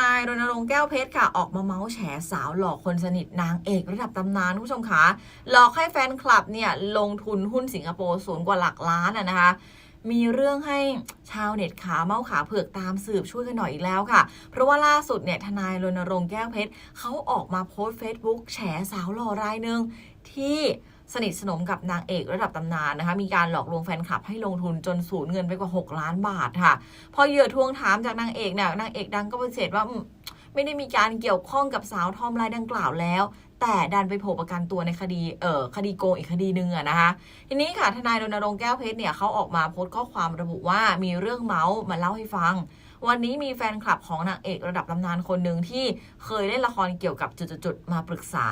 นายรณรงค์แก้วเพชรค่ะ ออกมาเมาส์แฉสาวหลอกคนสนิทนางเอกระดับตำนานคุณผู้ชมคะหลอกให้แฟนคลับเนี่ยลงทุนหุ้นสิงคโปร์สูงกว่าหลักล้านอะนะคะมีเรื่องให้ชาวเน็ตขาเมาขาเผือกตามสืบช่วยกันหน่อยอีกแล้วค่ะ เพราะว่าล่าสุดเนี่ยทนายรณรงค์แก้วเพชรเขาออกมาโพสต์เฟซบุ๊กแฉสาวหล่อรายหนึ่งที่ สนิทสนมกับนางเอกระดับตำนานนะคะ มีการหลอกลวงแฟนคลับให้ลงทุนจนสูญเงินไปกว่า 6 ล้านบาทค่ะ พอเหยื่อทวงถามจากนางเอกเนี่ยนางเอกดังก็ปฏิเสธว่าไม่ได้มีการเกี่ยวข้องกับสาวทอมรายดังกล่าวแล้ว แต่ดันไปโผล่ประกันตัวในคดีเอ่อคดีโกงอีกคดีหนึ่งอะนะคะ ทีนี้ค่ะทนายรณรงค์แก้วเพชรเนี่ยเขาออกมาโพสต์ข้อความระบุว่ามีเรื่องเมาส์มาเล่าให้ฟัง วันนี้มีแฟนคลับของนางเอกระดับตำนานคนหนึ่งที่เคยเล่นละครเกี่ยวกับจุดๆมาปรึกษา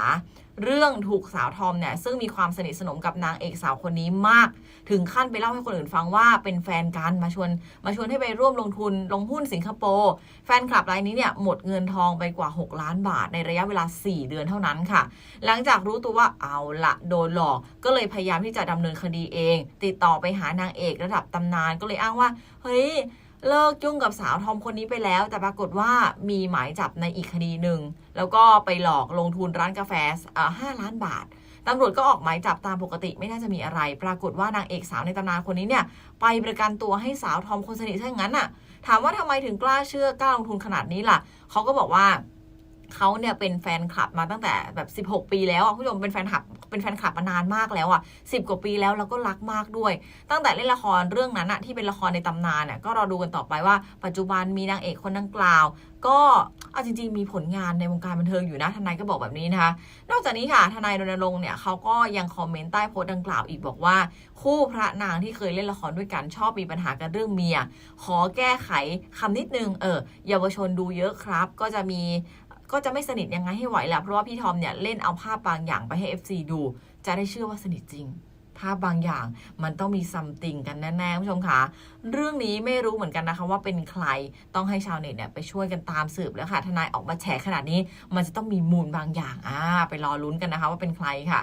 เรื่องถูกสาวทอมเนี่ยซึ่งมีความสนิทสนมกับนางเอกสาวคนนี้มาก ถึงขั้นไปเล่าให้คนอื่นฟังว่าเป็นแฟนกันมาชวนมาชวนให้ไปร่วมลงทุนลงหุ้นสิงคโปร์แฟนคลับรายนี้เนี่ยหมดเงินทองไปกว่า 6 ล้านบาทในระยะเวลา 4 เดือนเท่านั้นค่ะหลังจากรู้ตัวว่าเอาละโดนหลอก ก็เลยพยายามที่จะดำเนินคดีเอง ติดต่อไปหานางเอกระดับตำนานก็เลยอ้างว่า เฮ้ยเลิกยุ่งกับสาวทอมคนนี้ไปแล้ว แต่ปรากฏว่ามีหมายจับในอีกคดีหนึ่ง แล้วก็ไปหลอกลงทุนร้านกาแฟอ่ห้าล้านบาทตำรวจก็ออกหมายจับตามปกติไม่น่าจะมีอะไร ปรากฏว่านางเอกสาวในตำนานคนนี้เนี่ย ไปประกันตัวให้สาวทอมคนสนิทซะอย่งนั้นน่ะ ถามว่าทำไมถึงกล้าเชื่อกล้าลงทุนขนาดนี้ล่ะเขาก็บอกว่า เขาเนี่ยเป็นแฟนคลับมาตั้งแต่แบบ 16 ปีแล้วอะคุณผู้ชมเป็นแฟนคลับเป็นแฟนคลับมานานมากแล้วอะ10 กว่าปีแล้วแล้วก็รักมากด้วย ตั้งแต่เล่นละครเรื่องนั้นอะที่เป็นละครในตำนานเนี่ยก็รอดูกันต่อไปว่า ปัจจุบันมีนางเอกคนดังกล่าว ก็เอาจริง ๆ มีผลงานในวงการบันเทิงอยู่นะทนายก็บอกแบบนี้นะคะนอกจากนี้ค่ะทนายรณรงค์เนี่ยเขาก็ยังคอมเมนต์ใต้โพสต์ดังกล่าวอีกบอกว่า คู่พระนางที่เคยเล่นละครด้วยกันชอบมีปัญหากันเรื่องเมีย ขอแก้ไขคำนิดนึงเออเยาวชนดูเยอะครับ ก็จะมี ก็จะไม่สนิทยังไงให้ไหวแหละเพราะว่าพี่ทอมเนี่ยเล่นเอาภาพบางอย่างไปให้ FC ดู จะได้เชื่อว่าสนิทจริง ภาพบางอย่างมันต้องมีซัมติงกันแน่ๆคุณผู้ชมคะเรื่องนี้ไม่รู้เหมือนกันนะคะว่าเป็นใครต้องให้ชาวเน็ตเนี่ยไปช่วยกันตามสืบแล้วค่ะทนายออกมาแฉขนาดนี้ มันจะต้องมีมูลบางอย่างอ่าไปรอลุ้นกันนะคะว่าเป็นใครค่ะ